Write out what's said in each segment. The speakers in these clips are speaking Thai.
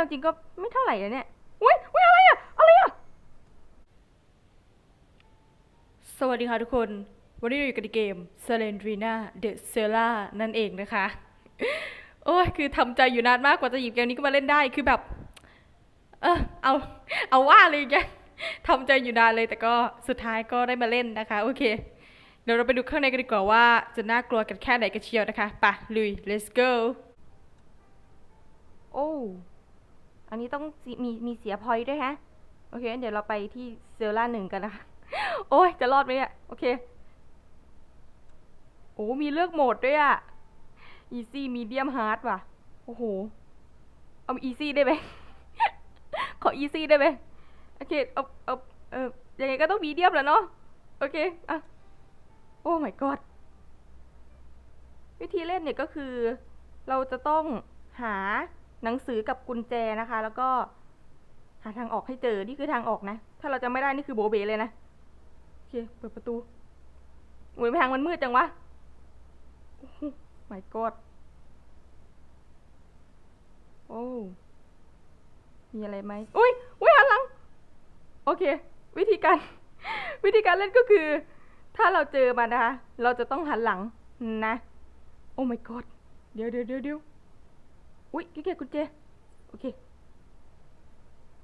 เอาจริงก็ไม่เท่าไหร่อะเนี่ยอุ้ยอุ้ยอะไรอะอะไรอะสวัสดีค่ะทุกคน วันนี้เราอยู่กันในเกม s e l e n d r i n a The c e l a นั่นเองนะคะ โอ้ยคือทำใจอยู่นานมากกว่าจะหยิบเกมนี้ก็มาเล่นได้คือแบบ เออเอาเอาว่าเลยแกทำใจอยู่นานเลยแต่ก็สุดท้ายก็ได้มาเล่นนะคะ โอเค เดี๋ยวเราไปดูข้างในกันดีกว่าว่าจะน่ากลัวกันแค่ไหนกันเชียวนะคะไปะลุย let's go โอ้ อันนี้ต้องมีมีเสียพอยด้วยฮะ โอเค เดี๋ยวเราไปที่เซลล่าหนึ่งกันนะคะ โอ้ย จะรอดไหมเนี่ย โอเค โอ้มีเลือกโหมดด้วยอะ easy medium hard ว่ะ โอ้โห เอา easy ได้ไหม ขอ easy ได้ไหมโอเค เอาเอาเออยังไงก็ต้อง medium แหล้วเนาะ โอเค อะ โอ้ my god วิธีเล่นเนี่ยก็คือ เราจะต้องหา หนังสือกับกุญแจนะคะ แล้วก็หาทางออกให้เจอ นี่คือทางออกนะ ถ้าเราจะไม่ได้นี่คือโบเบเลยนะโอเค เปิดประตูอุ้ยทางมันมืดจังวะโอ้โห my god โอ้ มีอะไรไหมอุ้ยอุ้ยหันหลัง โอเค วิธีการ วิธีการเล่นก็คือ ถ้าเราเจอมันนะคะ เราจะต้องหันหลังนะ โอ้ my god เดี๋ยวเดี๋ยวเดี๋ยว เดี๋ยวอุ้ยกิ๊กกุญแจโอเค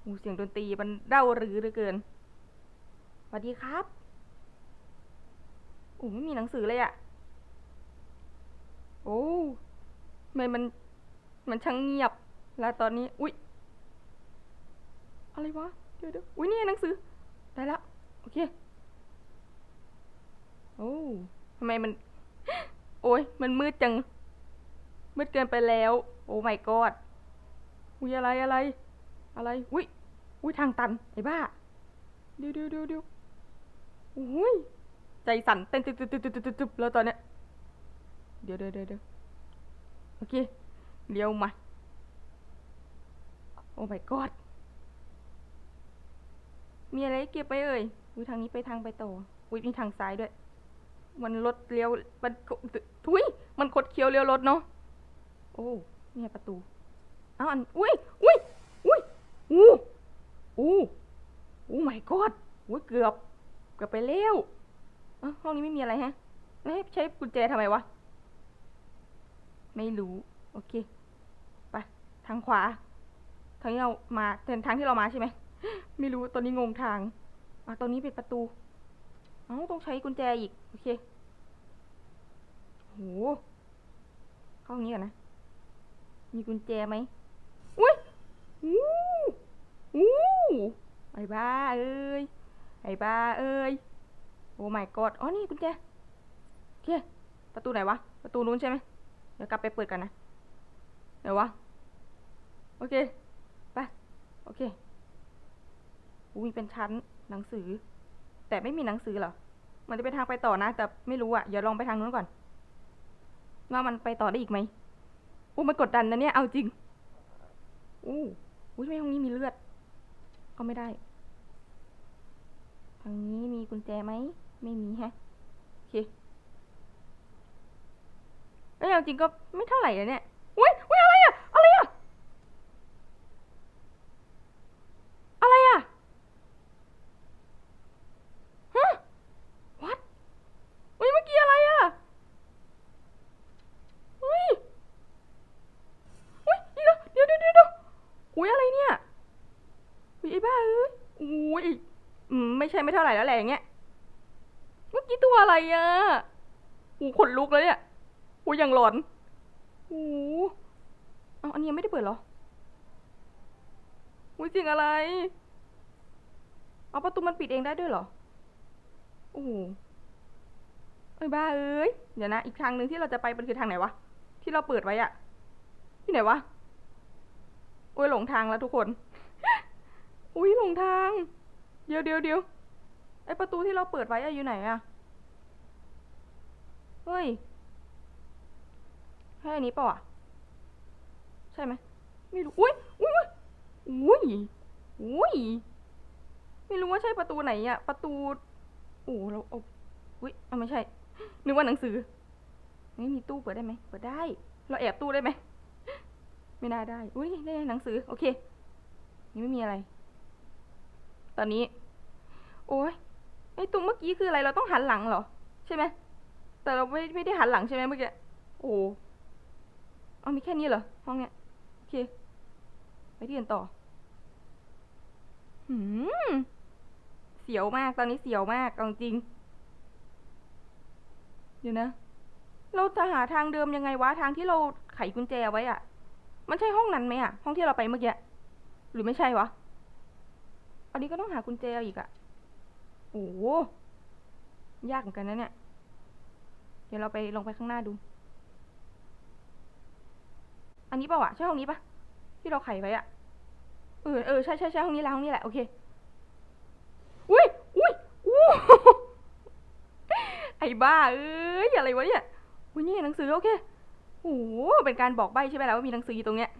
อูเสียงดนตรีมันเร่ารือเหลือเกินสวัสดีครับโอ้ไม่มีหนังสือเลยอะโอ้ทำไมมัน มันช่างเงียบ แล้วตอนนี้ อุ๊ยอะไรวะ เดี๋ยวเดี๋ยวอุ๊ยนี่หนังสือ ได้แล้ว โอเค โอ้ทำไมมัน โอ้ยมันมืดจัง มืดเกินไปแล้ว โอ้ my god อุ้ยอะไรอะไร อะไร อุ้ยอุ้ยทางตัน ไอ้บ้าเดี๋ยวเดี๋ยวเดี๋ยวเดี๋ยวอุ้ยใจสั่นเต้นตึ๊บตึ๊บตึ๊บตึ๊บตึ๊บตึ๊บแล้วตอนเนี้ยเดี๋ยวเดี๋ยวเดี๋ยวโอเคเลี้ยวมา โอ้ my god มีอะไรเก็บไปเอ่ยอุ้ยทางนี้ไปทางไปต่ออุ้ยมีทางซ้ายด้วย มันรถเลี้ยวมันทุยมันคดเคี้ยวเลี้ยวรถเนาะโอ้ เนี่ยประตูอ้าวอันอุ้ยอุ้ยอุ้ยอู้อู้อู้ my god อุ้ยเกือบ เกือบไปแล้วอ้าวห้องนี้ไม่มีอะไรฮะเอ๊ะใช้กุญแจทำไมวะ ไม่รู้ โอเค ไป ทางขวา ทางที่เรามาเป็นทางที่เรามาใช่ไหม ไม่รู้ ตอนนี้งงทางอะตอนนี้เป็นประตู เอ้า ต้องใช้กุญแจอีก โอเคโหเข้านี้ก่อนนะ มีกุญแจไหมอุ้ยอู้อู้ไอ้บ้าเอ้ย ไอ้บ้าเอ้ย โอ้ my god อ๋อ นี่กุญแจโอเคประตูไหนวะ ประตูนู้นใช่ไหมเดี๋ยวกลับไปเปิดกันนะไหนวะ โอเค ไป โอเคอู้มีเป็นชั้นหนังสือ แต่ไม่มีหนังสือเหรอ มันจะเป็นทางไปต่อนะ แต่ไม่รู้อะเดี๋ยวลองไปทางนู้นก่อน ว่ามันไปต่อได้อีกไหม อู้มันกดดันนะเนี่ย เอาจริง อู้อุ้ยทำไมห้องนี้มีเลือด ก็ไม่ได้ ทางนี้มีกุญแจไหม ไม่มีแฮะ โอเคเอ้ยเอาจริงก็ไม่เท่าไหร่อะเนี่ยอะไรอะอะไรอะอะไรอะฮะ what อุ้ยเมื่อกี้อะไรอะอุ้ยอุ้ยเดี๋ยวเดี๋ยวเดี๋ยวเดี๋ยว อะไรเนี่ยไอ้บ้าเอ้ยอุ้ยอืมไม่ใช่ไม่เท่าไหร่แล้วแหละอย่างเงี้ย เมื่อกี้ตัวอะไรอะหูขนลุกแล้วเนี่ยหูอย่างหลอนหูเอาอันนี้ยังไม่ได้เปิดเหรอหูจริงอะไร เอาประตูมันปิดเองได้ด้วยเหรอโอ้โหเอ้ยบ้าเอ้ย เดี๋ยวนะ อีกทางหนึ่งที่เราจะไปมันคือทางไหนวะ ที่เราเปิดไว้อะที่ไหนวะ อุ้ยหลงทางแล้วทุกคน อุ้ยหลงทาง เดี๋ยวเดี๋ยวเดี๋ยวไอประตูที่เราเปิดไว้อะอยู่ไหนอะเฮ้ยให้อันนี้เปล่าอะใช่ไหมไม่รู้ อุ้ยอุ้ยอุ้ยอุ้ยไม่รู้ว่าใช่ประตูไหนอะประตูโอ้เราเอาอุ้ยเอาไม่ใช่ นึกว่าหนังสือไม่มีตู้เปิดได้ไหมเปิดได้ เราแอบตู้ได้ไหม ไม่น่าได้ อุ้ยได้หนังสือ โอเค นี่ไม่มีอะไร ตอนนี้ โอ้ยไอ้ตรงเมื่อกี้คืออะไร เราต้องหันหลังเหรอ ใช่ไหม แต่เราไม่ไม่ได้หันหลังใช่ไหมเมื่อกี้ โอ้เอามีแค่นี้เหรอ ห้องเนี้ย โอเค ไปที่อื่นต่อ หืม เสียวมาก ตอนนี้เสียวมากเอาจริง เดี๋ยวนะ เราจะหาทางเดิมยังไงวะ ทางที่เราไขกุญแจไว้อะ มันใช่ห้องนั้นไหมอะห้องที่เราไปเมื่อกี้หรือไม่ใช่วะ อันนี้ก็ต้องหากุญแจอีกอะโอ้ยากเหมือนกันนะเนี่ย เดี๋ยวเราไปลงไปข้างหน้าดู อันนี้ปล่าวะใช่ห้องนี้ปะที่เราไขไว้อะเออเออใช่ใช่ใช่ห้องนี้แหละห้องนี้แหละโอเคอุ้ยอุ้ยอู้ไอ้บ้าเอ้ยอะไรวะเนี่ยอุ้ยนี่หนังสือโอเค โอ้โหเป็นการบอกใบใช่ไหมล่ะว่ามีหนังสืออยู่ตรงเนี้ย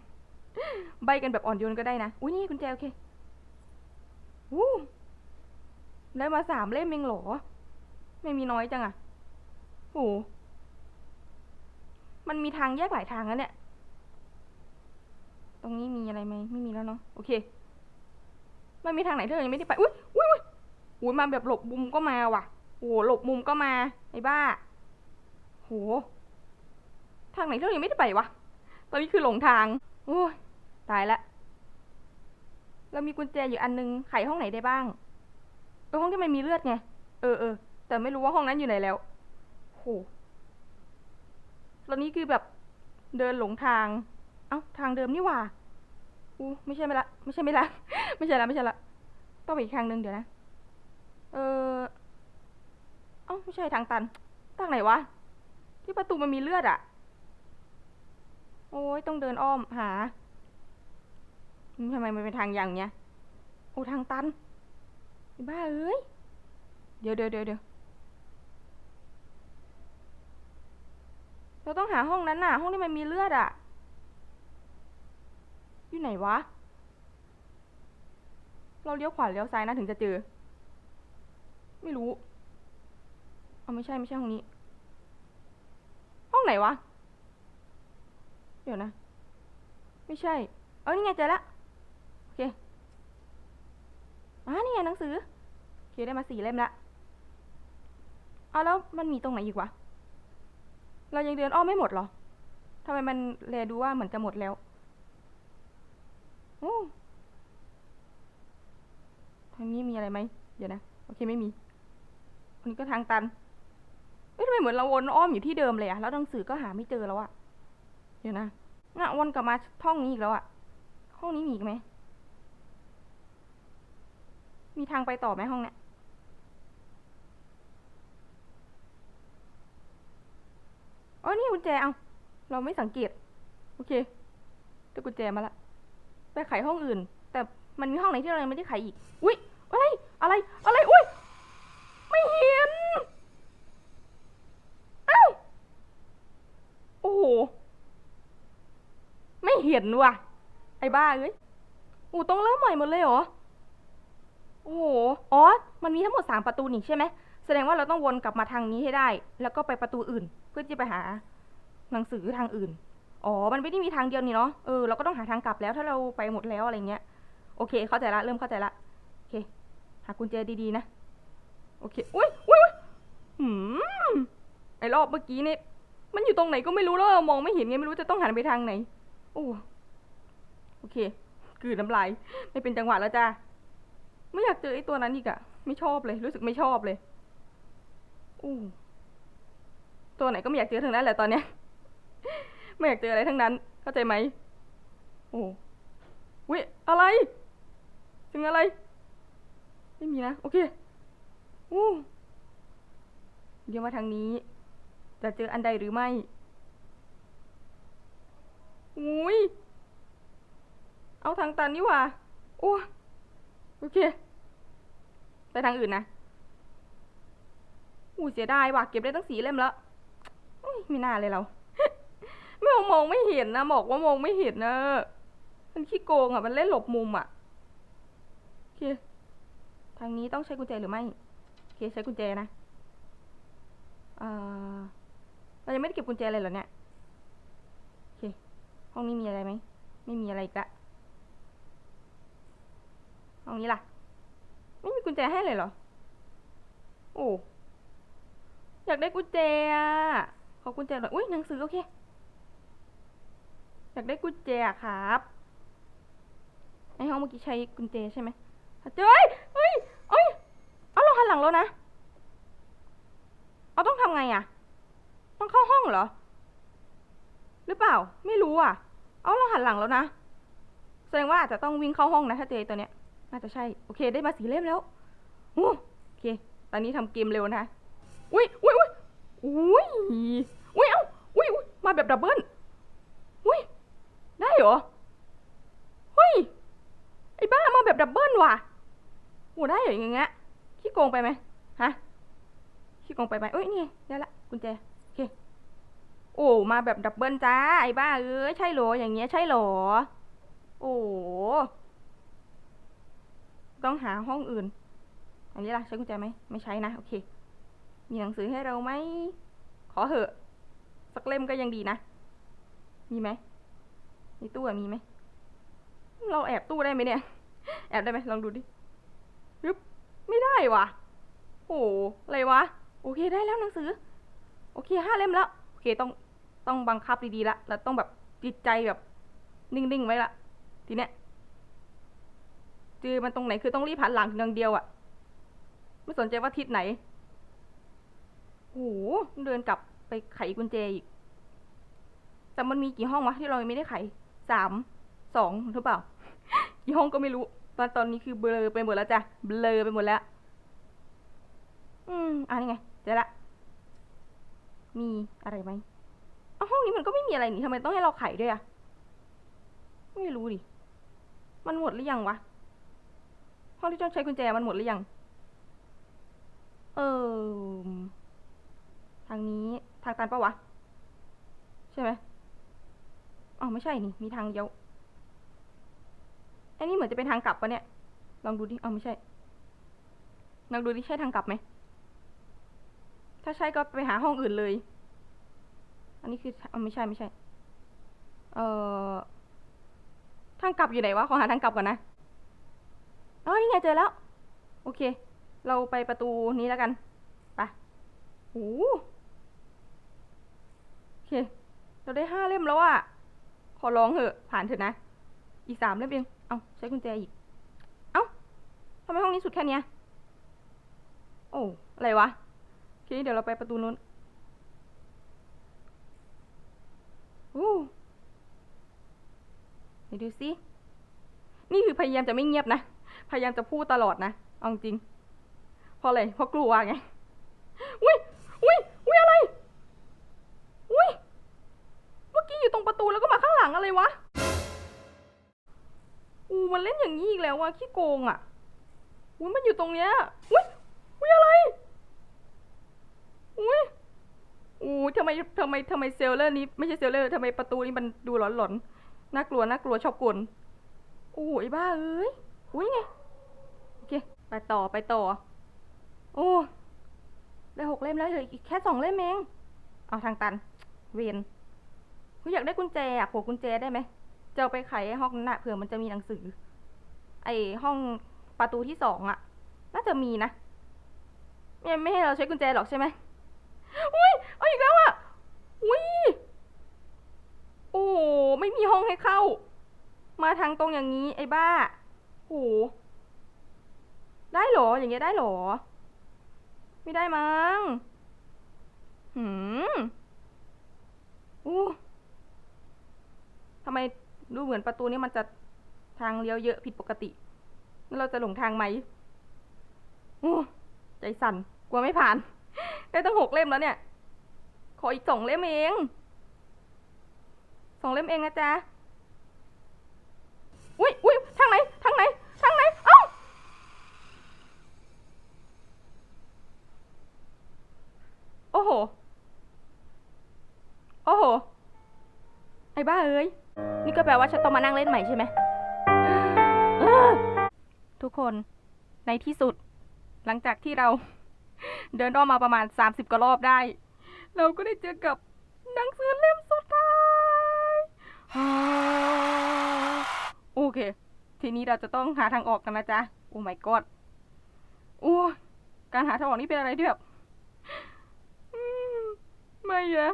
ใบกันแบบอ่อนโยนก็ได้นะ อุ้ยนี่กุญแจโอเคอู้ได้มาสามเล่มเองหรอ ไม่มีน้อยจังอะโอ้โหมันมีทางแยกหลายทางแล้วเนี่ย ตรงนี้มีอะไรไหมไม่มีแล้วเนาะ โอเค มันมีทางไหนที่เรายังไม่ได้ไป อุ้ยอุ้ยอุ้ยอุ้ยมาแบบหลบมุมก็มาว่ะ โอ้โหหลบมุมก็มา ไอ้บ้า โห ทางไหนที่เรายังไม่ได้ไปวะ ตอนนี้คือหลงทาง โอ้ยตายละ เรามีกุญแจอยู่อันนึง ไขห้องไหนได้บ้างเออห้องที่มันมีเลือดไง เออเออ แต่ไม่รู้ว่าห้องนั้นอยู่ไหนแล้วโหตอนนี้คือแบบเดินหลงทาง เอ้าทางเดิมนี่หว่าอู้ไม่ใช่ไม่ละ ไม่ใช่ไม่ละ ไม่ใช่ละ ไม่ใช่ละ ต้องไปอีกทางหนึ่งเดี๋ยวนะ เออ เอ้าไม่ใช่ทางตัน ทางไหนวะ ที่ประตูมันมีเลือดอะ โอ้ยต้องเดินอ้อมหาทำไมมันเป็นทางอย่างเนี้ยโอ้ทางตันบ้าเอ้ยเดี๋ยวเดี๋ยวเดี๋ยวเดี๋ยวเราต้องหาห้องนั้นน่ะ ห้องที่มันมีเลือดอะอยู่ไหนวะ เราเลี้ยวขวาเลี้ยวซ้ายนะถึงจะเจอ ไม่รู้เอาไม่ใช่ไม่ใช่ห้องนี้ ห้องไหนวะ เดี๋ยวนะ ไม่ใช่ เออนี่ไงเจอละ โอเคอ่านี่ไงหนังสือโอเคได้มาสี่เล่มละ เอาแล้วมันมีตรงไหนอีกวะ เรายังเดินอ้อมไม่หมดหรอทำไมมันแลดูว่าเหมือนจะหมดแล้วโอ้ทางนี้มีอะไรไหม เดี๋ยวนะ โอเคไม่มีอันนี้ก็ทางตัน เอ้ยทำไมเหมือนเราวนอ้อมอยู่ที่เดิมเลยอะแล้วหนังสือก็หาไม่เจอแล้วอะเดี๋ยวนะ น่ะวนกลับมาห้องนี้อีกแล้วอะห้องนี้มีอีกไหม มีทางไปต่อไหมห้องเนี้ยอ๋อนี่กุญแจเอาเราไม่สังเกต โอเคได้กุญแจมาละ ไปไขห้องอื่น แต่มันมีห้องไหนที่เรายังไม่ได้ไขอีก อุ้ยอะไร อะไร อะไร อุ้ย ไม่เห็น อ้าว โอ้โห เห็นว่ะ ไอ้บ้าเอ้ยอูต้องเริ่มใหม่หมดเลยเหรอ โอ้โห อ๋อ มันมีทั้งหมดสามประตูนี่ใช่ไหม แสดงว่าเราต้องวนกลับมาทางนี้ให้ได้ แล้วก็ไปประตูอื่น เพื่อที่จะไปหา หนังสือทางอื่น อ๋อ มันไม่ได้มีทางเดียวนี่เนาะ เออ เราก็ต้องหาทางกลับแล้วถ้าเราไปหมดแล้วอะไรเงี้ย โอเค เข้าใจละ เริ่มเข้าใจละ โอเค หากุญแจดีๆนะ โอเค อุ้ยอุ้ยอุ้ยหืม ไอ้รอบเมื่อกี้นี่มันอยู่ตรงไหนก็ไม่รู้แล้วเรามองไม่เห็นไงไม่รู้จะต้องหันไปทางไหน โอ้โอเคคือน้ำลายไม่เป็นจังหวะแล้วจ้าไม่อยากเจอไอ้ตัวนั้นอีกอะไม่ชอบเลย รู้สึกไม่ชอบเลยอู้ตัวไหนก็ไม่อยากเจอทั้งนั้นแหละตอนเนี้ยไม่อยากเจออะไรทั้งนั้น เข้าใจไหมโอ้วิอะไรถึงอะไร ไม่มีนะ โอเคอู้เดี๋ยวมาทางนี้ จะเจออันใดหรือไม่ อุ้ย เอาทางตันนี่ว่าโอ้โอเค ไปทางอื่นนะ อู้เสียดายว่ะ เก็บได้ตั้งสีเล่มแล้วอุ้ยไม่น่าเลยเรา ไม่มองไม่เห็นนะ บอกว่ามองไม่เห็นนะ มันขี้โกงอะ มันเล่นหลบมุมอะ โอเค ทางนี้ต้องใช้กุญแจหรือไม่ โอเคใช้กุญแจนะ เออเรายังไม่ได้เก็บกุญแจเลยเหรอเนี่ย ห้องนี้มีอะไรไหม ไม่มีอะไรอีกละห้องนี้ล่ะ ไม่มีกุญแจให้เลยเหรอ โอ้ อยากได้กุญแจอะขอกุญแจหน่อย อุ้ยหนังสือโอเค อยากได้กุญแจครับไอห้องเมื่อกี้ใช้กุญแจใช่ไหมเฮ้ยเฮ้ยเอ้ย เอาเราหันหลังแล้วนะ เอาต้องทำไงอะต้องเข้าห้องเหรอ หรือเปล่า ไม่รู้อะ เอาเราหันหลังแล้วนะ แสดงว่าอาจจะต้องวิ่งเข้าห้องนะ ถ้าเจอตัวเนี้ย น่าจะใช่ โอเค ได้มาสีเล่มแล้วโอเค ตอนนี้ทำเกมเร็วนะ อุ้ยอุ้ยอุ้ยอุ้ยอุ้ย เอ้าอุ้ยอุ้ย มาแบบดับเบิลอุ้ย ได้เหรอ เฮ้ย ไอ้บ้ามาแบบดับเบิลว่ะโหได้เหรออย่างเงี้ยขี้โกงไปไหมฮะขี้โกงไปไหมเอ้ย นี่ได้ละกุญแจ โอเค โอ้มาแบบดับเบิลจ้า ไอ้บ้าเอ้ยใช่หรออย่างเงี้ยใช่หรอ โอ้ต้องหาห้องอื่น อันนี้ล่ะใช้กุญแจไหมไม่ใช้นะ โอเค มีหนังสือให้เราไหมขอเหอะ สักเล่มก็ยังดีนะ มีไหมในตู้อะมีไหมเราแอบตู้ได้ไหมเนี่ย แอบได้ไหมลองดูดิยึบไม่ได้วะโอ้อะไรวะ โอเคได้แล้วหนังสือ โอเคห้าเล่มแล้ว โอเคต้อง ต้องบังคับดีๆละแล้วต้องแบบจิตใจแบบนิ่งๆไว้ละทีเนี้ยเจอมันตรงไหนคือต้องรีบหันหลังอย่างเดียวอะไม่สนใจว่าทิศไหนโอ้โหเดินกลับไปไขกุญแจอีก แต่มันมีกี่ห้องวะที่เราไม่ได้ไขสามสองหรือเปล่ากี่ห้องก็ไม่รู้ ตอนตอนนี้คือเบลอไปหมดแล้วจ้ะเบลอไปหมดแล้ว อืมอ่านี่ไงเจอละมีอะไรไหม ห้องนี้มันก็ไม่มีอะไรนี่ทำไมต้องให้เราไขด้วยอะไม่รู้ดิ มันหมดหรือยังวะ ห้องที่ต้องใช้กุญแจมันหมดหรือยัง เออ ทางนี้ทางตันปะวะ ใช่ไหมอ๋อไม่ใช่นี่ มีทางเดียว อันนี้เหมือนจะเป็นทางกลับปะเนี่ย ลองดูดิอ๋อไม่ใช่ลองดูดิใช่ทางกลับไหม ถ้าใช่ก็ไปหาห้องอื่นเลย อันนี้คืออไม่ใช่ไม่ใช่ เอ่อ ทางกลับอยู่ไหนวะ ขอหาทางกลับก่อนนะอ๋อนี่ไงเจอแล้ว โอเค เราไปประตูนี้แล้วกัน ไปโอ้โอเค เราได้ห้าเล่มแล้วอะขอร้องเหอะ ผ่านเถอะนะ อีกสามเล่มเอง เอาใช้กุญแจอีก เอ้าทำไมห้องนี้สุดแค่เนี้ยโอ้ อะไรวะโอเคเดี๋ยวเราไปประตูนู้น อ้เดี๋ยวดูสิ นี่คือพยายามจะไม่เงียบนะ พยายามจะพูดตลอดนะเอาจริง เพราะอะไร เพราะกลัวไง อุ้ยอุ้ยอุ้ยอะไร อุ้ย เมื่อกี้อยู่ตรงประตูแล้วก็มาข้างหลังอะไรวะ อูมันเล่นอย่างนี้อีกแล้วอะขี้โกงอะอุ้ยมันอยู่ตรงเนี้ยอุ้ยอุ้ยอะไร อุ้ยอู้ ทำไมทำไมทำไมเซลเลอร์นี้ไม่ใช่เซลเลอร์ทำไมประตูนี้มันดูหลอนๆน่ากลัวน่ากลัวชอบกลโอ้ยบ้าเอ้ยอุ้ยไงโอเคไปต่อไปต่อ โอ้ได้หกเล่มแล้วเหลืออีกแค่สองเล่มเองเอาทางตัน เวียนกูอยากได้กุญแจอะโผล่กุญแจได้ไหมจะเอาไปไขห้องนั้นนะเผื่อมันจะมีหนังสือ ไอห้องประตูที่สองอะน่าจะมีนะไม่ไม่ให้เราใช้กุญแจหรอกใช่ไหม อุ้ยเอาอีกแล้วอะอุ้ยโอ้ไม่มีห้องให้เข้า มาทางตรงอย่างนี้ ไอ้บ้าโอ้ได้เหรอ อย่างเงี้ยได้เหรอ ไม่ได้มั้งหืมอู้ทำไมดูเหมือนประตูนี้มันจะทางเลี้ยวเยอะผิดปกติแล้วเราจะหลงทางไหมอู้ใจสั่น กลัวไม่ผ่าน ได้ตั้งหกเล่มแล้วเนี่ย ขออีกสองเล่มเองสองเล่มเองนะจ๊ะอุ้ยอุ้ยทางไหนทางไหนทางไหนเอ้าโอ้โห โอ้โห ไอ้บ้าเอ้ย นี่ก็แปลว่าฉันต้องมานั่งเล่นใหม่ใช่ไหม ทุกคนในที่สุด หลังจากที่เรา เดินรอบมาประมาณ 30กว่ารอบได้ เราก็ได้เจอกับหนังสือเล่มสุดท้ายโอเค ทีนี้เราจะต้องหาทางออกกันนะจ๊ะ โอ้ my god โอ้การหาทางออกนี่เป็นอะไรที่แบบไม่อะ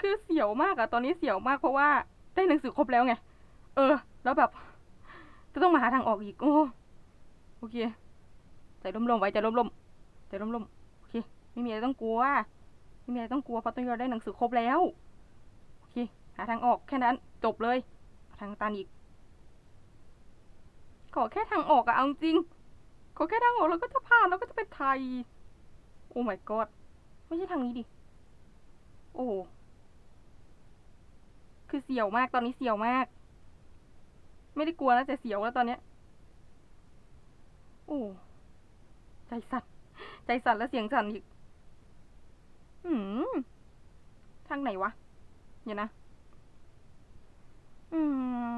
คือเสียวมากอะตอนนี้เสียวมากเพราะว่าได้หนังสือครบแล้วไง เออ แล้วแบบ จะต้องมาหาทางออกอีก โอ้ โอเค ใจร่มๆไว้ใจร่มๆ ใจร่มๆ โอเค ไม่มีอะไรต้องกลัว ไม่มีอะไรต้องกลัวเพราะตอนนี้เราได้หนังสือครบแล้ว โอเค หาทางออกแค่นั้น จบเลย ทางตันอีก ขอแค่ทางออกอะเอาจริง ขอแค่ทางออกแล้วก็จะผ่านแล้วก็จะเป็นไทย โอ้ my god ไม่ใช่ทางนี้ดิ โอ้ คือเสียวมาก ตอนนี้เสียวมาก ไม่ได้กลัวแล้วแต่เสียวแล้วตอนเนี้ย โอ้ ใจสั่น ใจสั่นแล้วเสียงสั่นอีกอืมทางไหนวะเดี๋ยวนะ อืม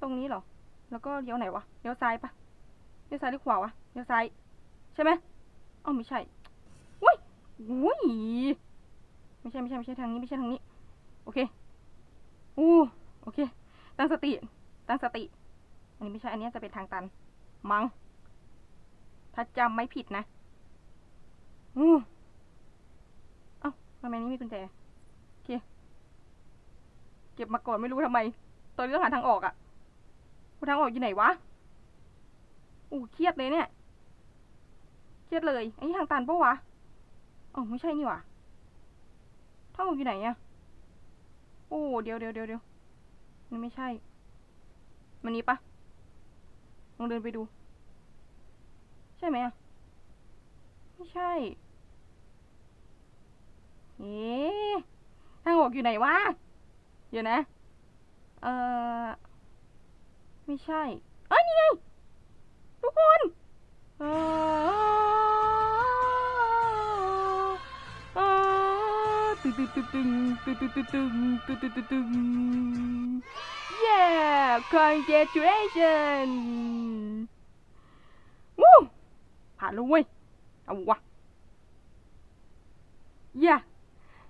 ตรงนี้เหรอ แล้วก็เลี้ยวไหนวะ เลี้ยวซ้ายปะเลี้ยวซ้ายหรือขวาวะ เลี้ยวซ้าย ใช่ไหมอ๋อไม่ใช่อุ้ยอุ้ยไม่ใช่ไม่ใช่ไม่ใช่ทางนี้ไม่ใช่ทางนี้ โอเค อู้ โอเค ตั้งสติ ตั้งสติ อันนี้ไม่ใช่ อันนี้จะเป็นทางตัน มัง ถ้าจำไม่ผิดนะอู้เอ้าทำไมนี้มีกุญแจ โอเค เก็บมาก่อนไม่รู้ทำไม ตอนนี้ต้องหาทางออกอะทางออกอยู่ไหนวะ อู้เครียดเลยเนี่ย เครียดเลยอันนี้ทางตันปะวะอ๋อไม่ใช่นี่หวะทางออกอยู่ไหนอะโอ้เดี๋ยวเดี๋ยวเดี๋ยวเดี๋ยวมันไม่ใช่ มันนี้ปะลองเดินไปดูใช่ไหมอะไม่ใช่ เอ๊ทางออกอยู่ไหนวะเดี๋ยวนะ เออไม่ใช่ เอ้ยนี่ไง ทุกคนเออเอ่อตึงตึงตึงตึงตึงตึงตึงตึงตึงตึงตึงตึง yeah congratulation วู้ ผ่านแล้วเว้ย เอาวะ yeah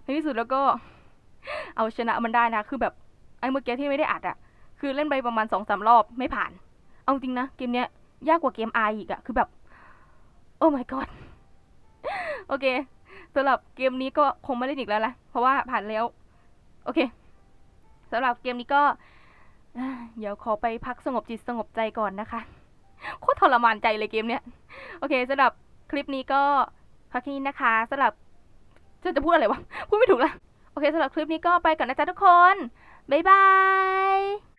ในที่สุดแล้วก็ เอาชนะมันได้นะ คือแบบไอ้เมื่อกี้ที่ไม่ได้อัดอะคือเล่นไปประมาณสองสามรอบไม่ผ่าน เอาจริงนะ เกมเนี้ยยากกว่าเกมไออีกอะคือแบบ โอ้ my god โอเคสำหรับเกมนี้ก็คงไม่เล่นอีกแล้วละเพราะว่าผ่านแล้ว โอเคสำหรับเกมนี้ก็เดี๋ยวขอไปพักสงบจิตสงบใจก่อนนะคะ โคตรทรมานใจเลยเกมเนี้ย โอเคสำหรับคลิปนี้ก็พักแค่นี้นะคะสำหรับจะจะพูดอะไรวะ พูดไม่ถูกละ โอเคสำหรับคลิปนี้ก็ไปก่อนนะจ๊ะทุกคน บ๊ายบาย